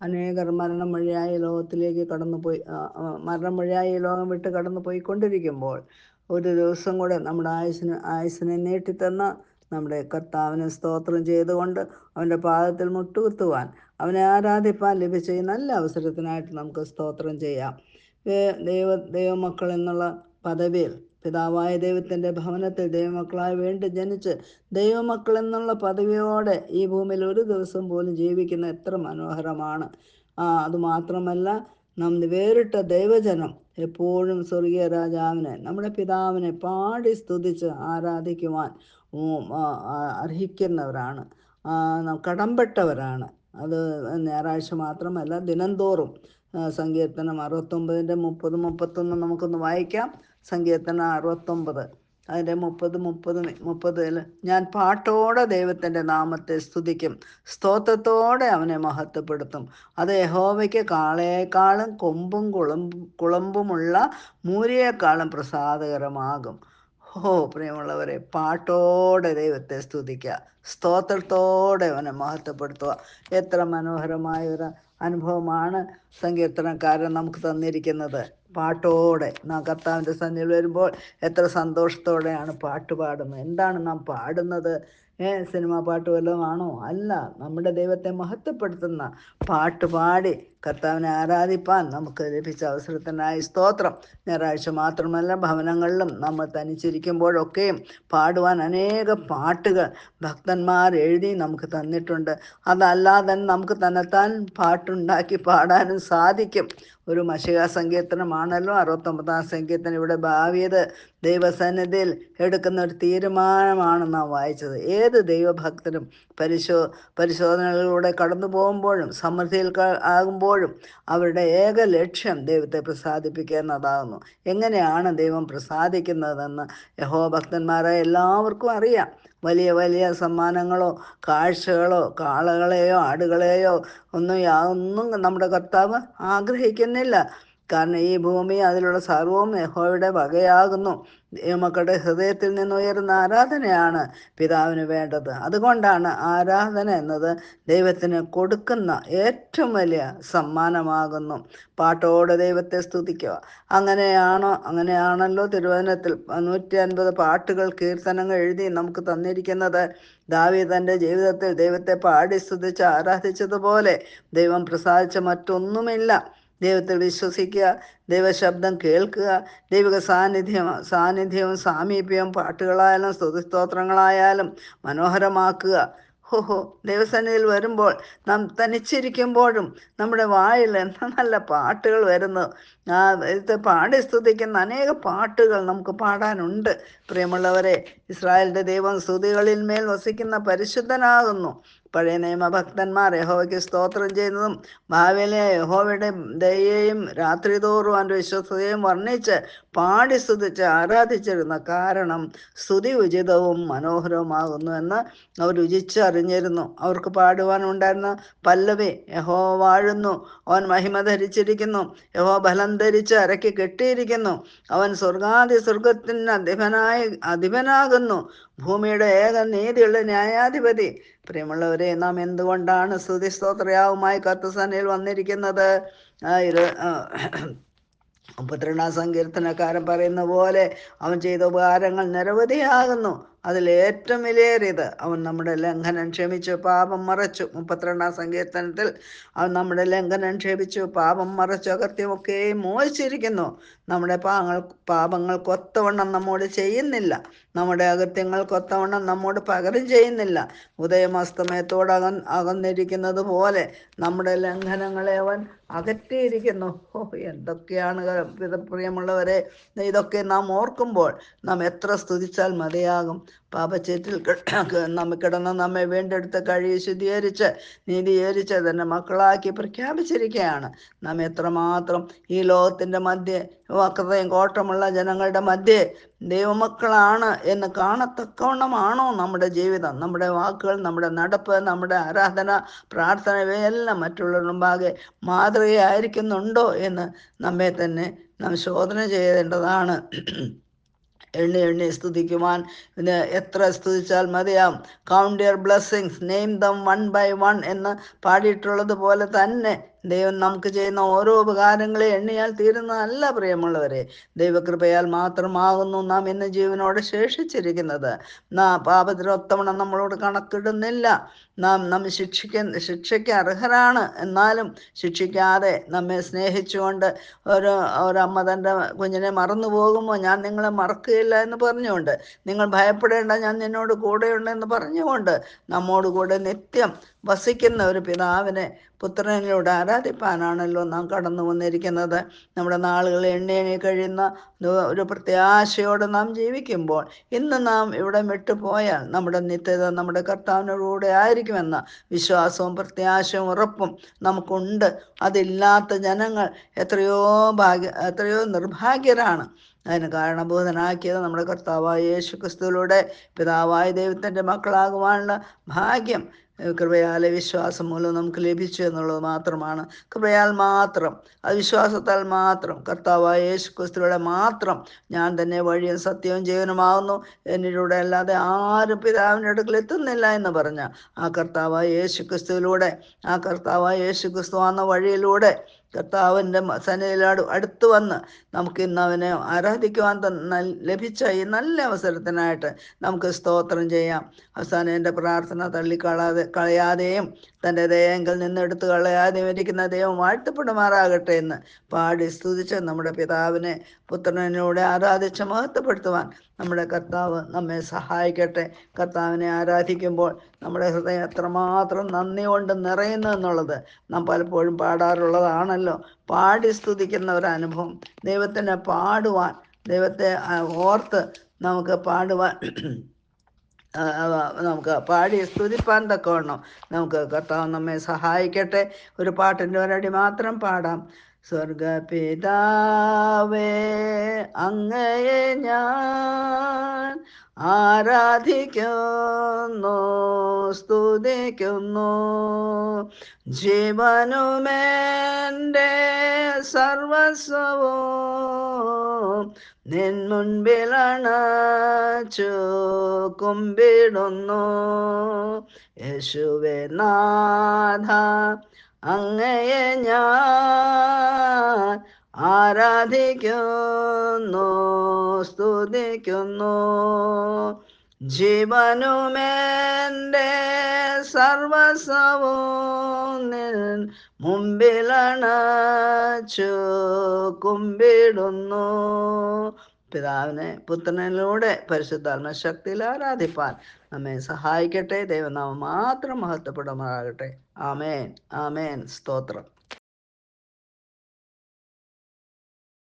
അനേകർ മരണം വഴിയായി ലോകത്തിലേക്ക് കടന്നുപോയി മരണം വഴിയായി ലോകം വിട്ട് കടന്നു പോയിക്കൊണ്ടിരിക്കുമ്പോൾ ഒരു ദിവസം കൂടെ നമ്മുടെ ആയുസിന് ആയുസിനെ നീട്ടിത്തന്ന നമ്മുടെ കർത്താവിനെ സ്തോത്രം ചെയ്തുകൊണ്ട് അവന്റെ പാദത്തിൽ മുട്ടുകുത്തുവാൻ അവനെ ആരാധിപ്പാൻ ലഭിച്ച ഈ നല്ല അവസരത്തിനായിട്ട് നമുക്ക് സ്തോത്രം ചെയ്യാം. ദൈവ ദൈവമക്കൾ എന്നുള്ള പദവിയിൽ പിതാവായ ദൈവത്തിന്റെ ഭവനത്തിൽ ദൈവമക്കളായി വീണ്ടും ജനിച്ച് ദൈവമക്കൾ എന്നുള്ള പദവിയോടെ ഈ ഭൂമിയിൽ ഒരു ദിവസം പോലും ജീവിക്കുന്ന എത്ര മനോഹരമാണ്. ആ അതുമാത്രമല്ല നാം വേറിട്ട ദൈവജനം എപ്പോഴും സ്വർഗീയ രാജാവിനെ നമ്മുടെ പിതാവിനെ പാടി സ്തുതിച്ച് ആരാധിക്കുവാൻ അർഹിക്കുന്നവരാണ്. കടമ്പെട്ടവരാണ്. അത് ഞായറാഴ്ച മാത്രമല്ല ദിനംതോറും സങ്കീർത്തനം അറുപത്തൊമ്പതിന്റെ മുപ്പത് മുപ്പത്തൊന്ന് നമുക്കൊന്ന് വായിക്കാം. സങ്കീർത്തനം അറുപത്തൊമ്പത്. അതിന്റെ മുപ്പത് മുപ്പത് മുപ്പതിൽ ഞാൻ പാട്ടോടെ ദൈവത്തിന്റെ നാമത്തെ സ്തുതിക്കും. സ്തോത്രത്തോടെ അവനെ മഹത്വപ്പെടുത്തും. അത് യഹോവയ്ക്ക് കാളയേക്കാളും കൊമ്പും കുളമ്പും കുളമ്പുമുള്ള മൂരിയേക്കാളും പ്രസാദകരമാകും. ഓ പ്രിയമുള്ളവരെ പാട്ടോടെ ദൈവത്തെ സ്തുതിക്കുക. സ്തോത്രത്തോടെ അവനെ മഹത്വപ്പെടുത്തുക. എത്ര മനോഹരമായ ഒരു അനുഭവമാണ് സങ്കീർത്തനക്കാരൻ നമുക്ക് തന്നിരിക്കുന്നത്. പാട്ടോടെ നാം കർത്താവിന്റെ സന്നിധിയിൽ വരുമ്പോൾ എത്ര സന്തോഷത്തോടെയാണ് പാട്ട് പാടുന്നത്. എന്താണ് നാം പാടുന്നത്? ഏ സിനിമാ പാട്ട് വല്ലതും ആണോ അല്ല നമ്മുടെ ദൈവത്തെ മഹത്വപ്പെടുത്തുന്ന പാട്ട് പാടി കർത്താവിനെ ആരാധിപ്പാൻ നമുക്ക് ലഭിച്ച അവസരത്തിനായി സ്തോത്രം. ഞായറാഴ്ച മാത്രമല്ല ഭവനങ്ങളിലും നമ്മൾ തനിച്ചിരിക്കുമ്പോഴൊക്കെയും പാടുവാൻ അനേക പാട്ടുകൾ ഭക്തന്മാർ എഴുതി നമുക്ക് തന്നിട്ടുണ്ട്. അതല്ലാതെ തന്നെ നമുക്ക് തന്നെത്താൻ പാട്ടുണ്ടാക്കി പാടാനും സാധിക്കും. ഒരു മഷിക സങ്കീർത്തനമാണല്ലോ അറുപത്തൊമ്പതാം സങ്കീർത്തനം ഇവിടെ ഭാവിയത് ദൈവസന്നിധിയിൽ എടുക്കുന്ന ഒരു തീരുമാനമാണ് നാം വായിച്ചത്. ഏത് ദൈവഭക്തനും പരിശോ പരിശോധനകളിലൂടെ കടന്നു പോകുമ്പോഴും സമൃദ്ധിയിൽ ക- ആകുമ്പോഴും അവരുടെ ഏക ലക്ഷ്യം ദൈവത്തെ പ്രസാദിപ്പിക്കുക എന്നതാകുന്നു എങ്ങനെയാണ് ദൈവം പ്രസാദിക്കുന്നതെന്ന് യഹോഭക്തന്മാരെ എല്ലാവർക്കും അറിയാം. വലിയ വലിയ സമ്മാനങ്ങളോ കാഴ്ചകളോ കാളകളെയോ ആടുകളെയോ ഒന്നും ഒന്നും നമ്മുടെ കർത്താവ് ആഗ്രഹിക്കുന്നില്ല. കാരണം ഈ ഭൂമി അതിലുള്ള സർവവും യഹോയുടെ വകയാകുന്നു. ദൈവമക്കളുടെ ഹൃദയത്തിൽ നിന്ന് ഉയരുന്ന ആരാധനയാണ് പിതാവിന് വേണ്ടത്. അതുകൊണ്ടാണ് ആരാധന എന്നത് ദൈവത്തിന് കൊടുക്കുന്ന ഏറ്റവും വലിയ സമ്മാനമാകുന്നു. പാട്ടോടെ ദൈവത്തെ സ്തുതിക്കുക. അങ്ങനെയാണോ അങ്ങനെയാണല്ലോ തിരുവചനത്തിൽ നൂറ്റി അൻപത് പാട്ടുകൾ കീർത്തനങ്ങൾ എഴുതി നമുക്ക് തന്നിരിക്കുന്നത്. ദാവി തന്റെ ജീവിതത്തിൽ ദൈവത്തെ പാടി സ്തുതിച്ച് ആരാധിച്ചതുപോലെ ദൈവം പ്രസാദിച്ച മറ്റൊന്നുമില്ല. ദൈവത്തിൽ വിശ്വസിക്കുക ദൈവശബ്ദം കേൾക്കുക ദൈവിക സാന്നിധ്യം സാന്നിധ്യവും സാമീപ്യവും പാട്ടുകളായാലും സ്തുതിസ്തോത്രങ്ങളായാലും മനോഹരമാക്കുക. ഹോഹോ ദൈവസന്നിധിയിൽ വരുമ്പോൾ നാം തനിച്ചിരിക്കുമ്പോഴും നമ്മുടെ വായിൽ എന്താ നല്ല പാട്ടുകൾ വരുന്നു. ആ ഇത് പാടി സ്തുതിക്കുന്ന അനേക പാട്ടുകൾ നമുക്ക് പാടാനുണ്ട്. പ്രിയമുള്ളവരെ ഇസ്രായേലിന്റെ ദൈവം സ്തുതികളിൽ മേൽ വസിക്കുന്ന പരിശുദ്ധനാകുന്നു. പഴയ നിയമഭക്തന്മാർ യഹോവയ്ക്ക് സ്തോത്രം ചെയ്യുന്നതും ഭാവിയിലെ യഹോവയുടെ ദയയെയും രാത്രി തോറും അവന്റെ വിശ്വസ്തയെയും വർണിച്ച് പാടി സ്തുതിച്ച് ആരാധിച്ചിരുന്ന കാരണം സ്തുതി ഉചിതവും മനോഹരവുമാകുന്നു എന്ന് അവർ രുചിച്ചറിഞ്ഞിരുന്നു. അവർക്ക് പാടുവാനുണ്ടായിരുന്ന പല്ലവി യഹോ വാഴുന്നു. അവൻ മഹിമ ധരിച്ചിരിക്കുന്നു. യഹോ ബലം ധരിച്ച് അരക്കി കെട്ടിയിരിക്കുന്നു. അവൻ സ്വർഗാദി സ്വർഗത്തിന് അധിപനായി അധിപനാകുന്നു. ഭൂമിയുടെ ഏക നീതിയുള്ള ന്യായാധിപതി. പ്രിയമുള്ളവരെ നാം എന്തുകൊണ്ടാണ് സ്തുതി സ്തോത്രയാവുമായി കത്തുസനയിൽ വന്നിരിക്കുന്നത്? ഇത് ആ, മുപ്പത്തിരണ്ടാം സങ്കീർത്തനക്കാരൻ പറയുന്ന പോലെ അവൻ ചെയ്ത ഉപകാരങ്ങൾ നിരവധിയാകുന്നു. അതിൽ ഏറ്റവും വിലയേറിയത് അവൻ നമ്മുടെ ലംഘനം ക്ഷമിച്ചു പാപം മറച്ചു. മുപ്പത്തിരണ്ടാം സങ്കീർത്തനത്തിൽ അവൻ നമ്മുടെ ലംഘനം ക്ഷമിച്ചു പാപം മറച്ചു അകർത്യമൊക്കെ മോചിച്ചിരിക്കുന്നു. നമ്മുടെ പാങ്ങൾ പാപങ്ങൾക്കൊത്തവണ്ണം നമ്മോട് ചെയ്യുന്നില്ല. നമ്മുടെ അകത്യങ്ങൾക്കൊത്തവണ്ണം നമ്മോട് പകരം ചെയ്യുന്നില്ല. ഉദയം അക അകന്നിരിക്കുന്നത് പോലെ നമ്മുടെ ലംഘനങ്ങളെ അവൻ അകറ്റിയിരിക്കുന്നു. ഓ എന്തൊക്കെയാണ് പ്രിയമുള്ളവരെ ഇതൊക്കെ നാം ഓർക്കുമ്പോൾ നാം എത്ര സ്തുതിച്ചാൽ മതിയാകും. പാപച്ചേറ്റിൽ നമ്മ കിടന്ന് നമ്മെ വീണ്ടെടുത്ത് കഴിയെ ശുദ്ധീകരിച്ച് നീതീകരിച്ച് തന്നെ മക്കളാക്കി പ്രഖ്യാപിച്ചിരിക്കുകയാണ്. നാം എത്രമാത്രം ഈ ലോകത്തിന്റെ മധ്യേ വക്രതയും കോട്ടമുള്ള ജനങ്ങളുടെ മധ്യേ ദൈവമക്കളാണ് എന്ന് കാണത്തക്കവണ്ണമാണോ നമ്മുടെ ജീവിതം? നമ്മുടെ വാക്കുകൾ നമ്മുടെ നടപ്പ് നമ്മുടെ ആരാധന പ്രാർത്ഥന ഇവയെല്ലാം മറ്റുള്ളവരുടെ മുമ്പാകെ മാതൃകയായിരിക്കുന്നുണ്ടോ എന്ന് നമ്മെ തന്നെ നാം ശോധന ചെയ്യേണ്ടതാണ്. എണ്ണി എണ്ണി സ്തുതിക്കുവാൻ. പിന്നെ എത്ര സ്തുതിച്ചാൽ മതിയാം. Count your blessings name them one by one എന്ന് പാടിയിട്ടുള്ളത് പോലെ തന്നെ ദൈവം നമുക്ക് ചെയ്യുന്ന ഓരോ ഉപകാരങ്ങളെ എണ്ണിയാൽ തീരുന്നതല്ല പ്രിയമുള്ളവരെ ദൈവകൃപയാൽ മാത്രമാകുന്നു നാം ഇന്ന് ജീവനോടെ ശേഷിച്ചിരിക്കുന്നത്. നാം പാപത്തിനൊത്തവണ്ണം നമ്മളോട് കണക്കിടുന്നില്ല. നാം നമ്മെ ശിക്ഷിക്ക ശിക്ഷയ്ക്ക് അർഹരാണ്. എന്നാലും ശിക്ഷിക്കാതെ നമ്മെ സ്നേഹിച്ചുകൊണ്ട് ഒരു ഒരമ്മ തന്റെ കുഞ്ഞിനെ മറന്നു പോകുമ്പോൾ ഞാൻ നിങ്ങളെ മറക്കുകയില്ല എന്ന് പറഞ്ഞുകൊണ്ട് നിങ്ങൾ ഭയപ്പെടേണ്ട ഞാൻ നിന്നോട് കൂടെയുണ്ടെന്ന് പറഞ്ഞുകൊണ്ട് നമ്മോട് കൂടെ നിത്യം വസിക്കുന്ന ഒരു പിതാവിനെ പുത്രനിലൂടെ ആരാധിപ്പാനാണല്ലോ നാം കടന്നു വന്നിരിക്കുന്നത്. നമ്മുടെ നാളുകൾ എണ്ണി എണ്ണി കഴിയുന്ന ഒരു- പ്രത്യാശയോടെ നാം ജീവിക്കുമ്പോൾ ഇന്ന് നാം ഇവിടെ വിട്ടുപോയാൽ നമ്മുടെ നിത്യത നമ്മുടെ കർത്താവിനോടുകൂടെ ആയിരിക്കുമെന്ന വിശ്വാസവും പ്രത്യാശയും ഉറപ്പും നമുക്കുണ്ട്. അതില്ലാത്ത ജനങ്ങൾ എത്രയോ ഭാഗ്യ എത്രയോ നിർഭാഗ്യരാണ്. അതിന് കാരണബോധനാക്കിയത് നമ്മുടെ കർത്താവായ യേശു ക്രിസ്തുവിലൂടെ പിതാവായ ദൈവത്തിന്റെ മക്കളാകുവാനുള്ള ഭാഗ്യം കൃപയാലെ വിശ്വാസം മൂലം നമുക്ക് ലഭിച്ചു എന്നുള്ളത് മാത്രമാണ്. കൃപയാൽ മാത്രം. അത് വിശ്വാസത്താൽ മാത്രം. കർത്താവായ യേശു ക്രിസ്തുവിടെ മാത്രം ഞാൻ തന്നെ വഴിയും സത്യവും ജീവനുമാകുന്നു. എന്നിലൂടെ അല്ലാതെ ആരും പിതാവിന്റെ അടുക്കൽ എത്തുന്നില്ല എന്ന് പറഞ്ഞ ആ കർത്താവായ യേശു ക്രിസ്തുവിലൂടെ ആ കർത്താവായ യേശു ക്രിസ്തു എന്ന വഴിയിലൂടെ കർത്താവിന്റെ സന്നിധിയിലാട് അടുത്ത് വന്ന് നമുക്ക് ഇന്ന് അവനെ ആരാധിക്കുവാൻ ലഭിച്ച ഈ നല്ല അവസരത്തിനായിട്ട് നമുക്ക് സ്തോത്രം ചെയ്യാം. അവസാനം എന്റെ പ്രാർത്ഥന തള്ളിക്കളാതെ കളയാതെയും തന്റെ ദയങ്കിൽ നിന്ന് എടുത്തു കളയാതെയും ഇരിക്കുന്ന ദൈവം വാഴ്ത്തപ്പെടുമാറാകട്ടെ എന്ന് പാടി സ്തുതിച്ച് നമ്മുടെ പിതാവിനെ പുത്രനിലൂടെ ആരാധിച്ച് മഹത്വപ്പെടുത്തുവാൻ നമ്മുടെ കർത്താവ് നമ്മെ സഹായിക്കട്ടെ. കർത്താവിനെ ആരാധിക്കുമ്പോൾ നമ്മുടെ ഹൃദയം എത്രമാത്രം നന്ദി കൊണ്ട് നിറയുന്നു എന്നുള്ളത് നാം പലപ്പോഴും പാടാറുള്ളതാണല്ലോ. പാടി സ്തുതിക്കുന്ന ഒരു അനുഭവം ദൈവത്തിനെ പാടുവാൻ ദൈവത്തെ ഓർത്ത് നമുക്ക് പാടുവാൻ നമുക്ക് പാടി സ്തുതിപ്പാൻ തക്കവണ്ണം നമുക്ക് കർത്താവ് നമ്മെ സഹായിക്കട്ടെ. ഒരു പാട്ടിന്റെ ഒരടി മാത്രം പാടാം. സ്വർഗ പിതാവേ അങ്ങയെ ഞാൻ ആരാധിക്കുന്നു സ്തുതിക്കുന്നു. ജീവനുമേന്റെ സർവസ്വവും നിൻ മുൻപിലണച്ചു കുമ്പിടുന്നു. യേശുവെ നാഥ അങ്ങയെ ഞാൻ ആരാധിക്കുന്നു സ്തുതിക്കുന്നു. ജീവനുമെന്റെ സർവസവും നിൻ മുമ്പിലണച്ചു കുമ്പിടുന്നു. പിതാവിനെ പുത്രനിലൂടെ പരിശുദ്ധാത്മ ശക്തിയിൽ ആരാധിപ്പാൻ നമ്മെ സഹായിക്കട്ടെ. ദൈവനാമം മാത്രം മഹത്വപ്പെടുമാറാകട്ടെ. ആമേൻ. ആമേൻ. സ്തോത്രം.